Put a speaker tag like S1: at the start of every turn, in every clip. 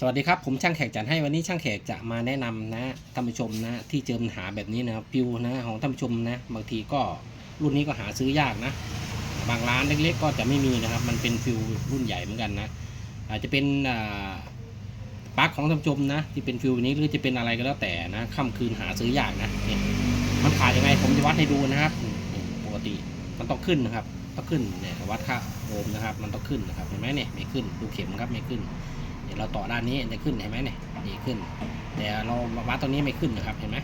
S1: สวัสดีครับ ผมช่างแขกจัดให้วันนี้ช่างแขกจะมาแนะนำนะท่านผู้ชมนะที่เจอปัญหาแบบนี้นะครับฟิวนะของท่านผู้ชมนะบางทีก็รุ่นนี้ก็หาซื้อยากนะ บางร้านเล็กๆ ก็จะไม่มีนะครับ มันเป็นฟิวรุ่นใหญ่เหมือนกันนะอาจจะเป็นอ่าปลั๊กของท่านผู้ชมนะ ที่เป็นฟิวนี้หรือจะเป็นอะไรก็แล้วแต่นะค่ำคืนหาซื้อยากนะเนี่ยมันขาดยังไงผมจะวัดให้ดูนะครับปกติมันต้องขึ้นนะครับต้องขึ้นเนี่ยวัดค่าโอห์มนะครับ มันต้องขึ้นนะครับเห็นไหมเนี่ยไม่ขึ้นดูเข็มครับไม่ขึ้น เราต่อด้านนี้จะขึ้นเห็นไหมเนี่ยนี่ขึ้น แต่เราวัดตรงนี้ไม่ขึ้นนะครับเห็นไหม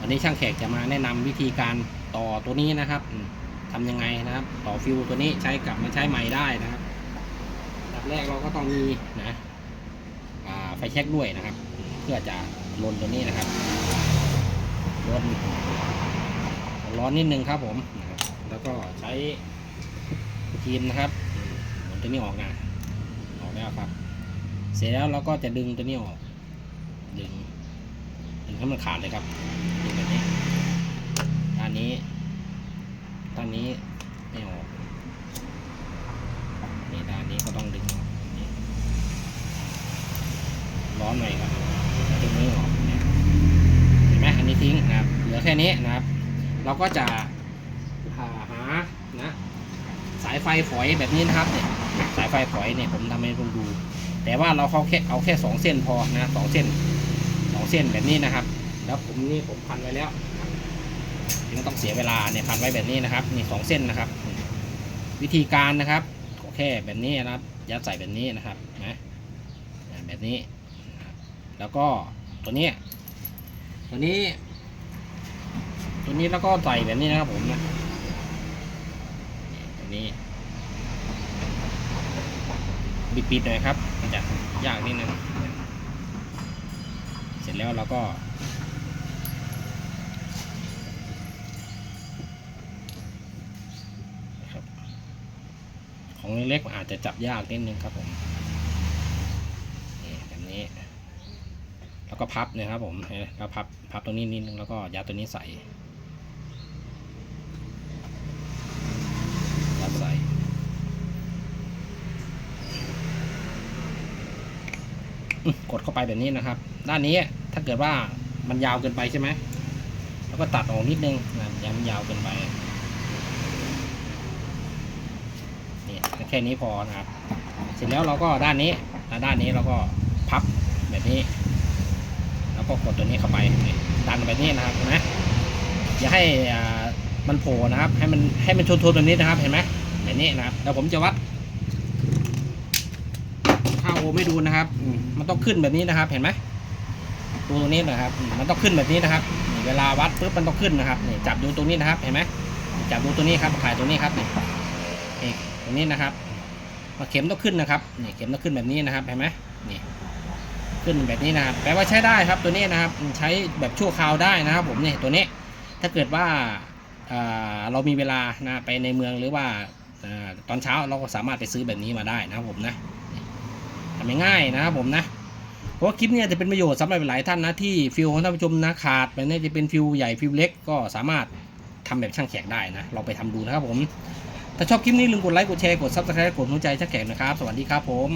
S1: วันนี้ช่างแขกจะมาแนะนำวิธีการต่อตัวนี้นะครับอืมทำยังไงนะครับ ต่อฟิวตัวนี้ใช้กลับมาใช้ใหม่ได้นะครับอันดับแรกเราก็ต้องมีนะไฟแช็กด้วยนะครับ เพื่อจะลนตัวนี้นะครับลนร้อนนิดนึงครับผม แล้วก็ใช้ครีมนะครับอืมหมุนตัวนี้ออกนะ แล้วครับ เสร็จแล้วเราก็จะดึงตัวนี้ออก ดึง ดึงให้มันขาดเลยครับดึงแบบนี้ด้านนี้ด้านนี้ไม่ออกนี่ด้านนี้ก็ต้องดึงออกร้อนหน่อยครับดึงนี้ออกเห็นไหมอันนี้ทิ้งนะครับ เหลือแค่นี้นะครับ เราก็จะหาายไฟฝอยแบบนี้นะครับเนี่ยสายไฟฝอยเนี่ยผมทำให้คุณดู แต่ว่าเราเขาแค่เอาแค่สองเส้นพอนะสองเส้นสองเส้นแบบนี้นะครับ แล้วผมนี่ผมพันไว้แล้วไม่ต้องเสียเวลาเนี่ยพันไว้แบบนี้นะครับนี่สองเส้นนะครับ วิธีการนะครับแค่แบบนี้นะครับยัดใส่แบบนี้นะครับนะแบบนี้ แล้วก็ตัวนี้ ตัวนี้ ตัวนี้แล้วก็ใส่แบบนี้นะครับผมนะตัวนี้ ปิดๆหน่อยครับ มันจะยากนิดนึง เสร็จแล้วเราก็ ของเล็กๆอาจจะจับยากนิดนึงครับผมแบบนี้ แล้วก็พับนะครับผมเห็นไหมแล้วพับพับตรงนี้นิดนึงแล้วก็ยัดตัวนี้ใส่ยัดใส่ อืม กดเข้าไปแบบนี้นะครับ ด้านนี้ถ้าเกิดว่ามันยาวเกินไปใช่ไหมแล้วก็ตัดออกนิดนึงนะยังยาวเกินไปนี่แค่นี้พอนะครับเสร็จแล้วเราก็ด้านนี้ด้านนี้เราก็พับแบบนี้ แล้วก็กดตัวนี้เข้าไปดันแบบนี้นะครับเห็นไหมอย่าให้มันโผล่นะครับ ให้มันให้มันชนๆแบบนี้นะครับเห็นไหมแบบนี้นะครับแล้วผมจะวัด ค่าโอไม่ดูนะครับอืมมันต้องขึ้นแบบนี้นะครับ เห็นไหมดูตรงนี้นะครับอืมมันต้องขึ้นแบบนี้นะครับนี่เวลาวัดปุ๊บมันต้องขึ้นนะครับนี่จับดูตรงนี้นะครับ เห็นไหมจับดูตัวนี้ครับถ่ายตัวนี้ครับนี่นี่ตรงนี้นะครับมาเข็มต้องขึ้นนะครับนี่เข็มต้องขึ้นแบบนี้นะครับเห็นไหมนี่ขึ้นแบบนี้นะครับแปลว่าใช้ได้ครับตัวนี้นะครับอืมใช้แบบชั่วคราวได้นะครับ ผมนี่ตัวนี้ถ้าเกิดว่าอ่าเรามีเวลานะไปในเมืองหรือว่าอ่าตอนเช้าเราก็สามารถไปซื้อแบบนี้มาได้นะครับผมนะ ทำง่ายๆนะครับผมนะเพราะว่าคลิปนี้จะเป็นประโยชน์สำหรับหลายท่านนะที่ฟิวของท่านผู้ชมนะขาดแบบนี้จะเป็นฟิวใหญ่ฟิวเล็กก็สามารถทำแบบช่างแขกได้นะลองไปทำดูนะครับผมถ้าชอบคลิปนี้ลืมกดไลค์กดแชร์กดซับสไครต์กดหัวใจช่างแขกนะครับ สวัสดีครับผม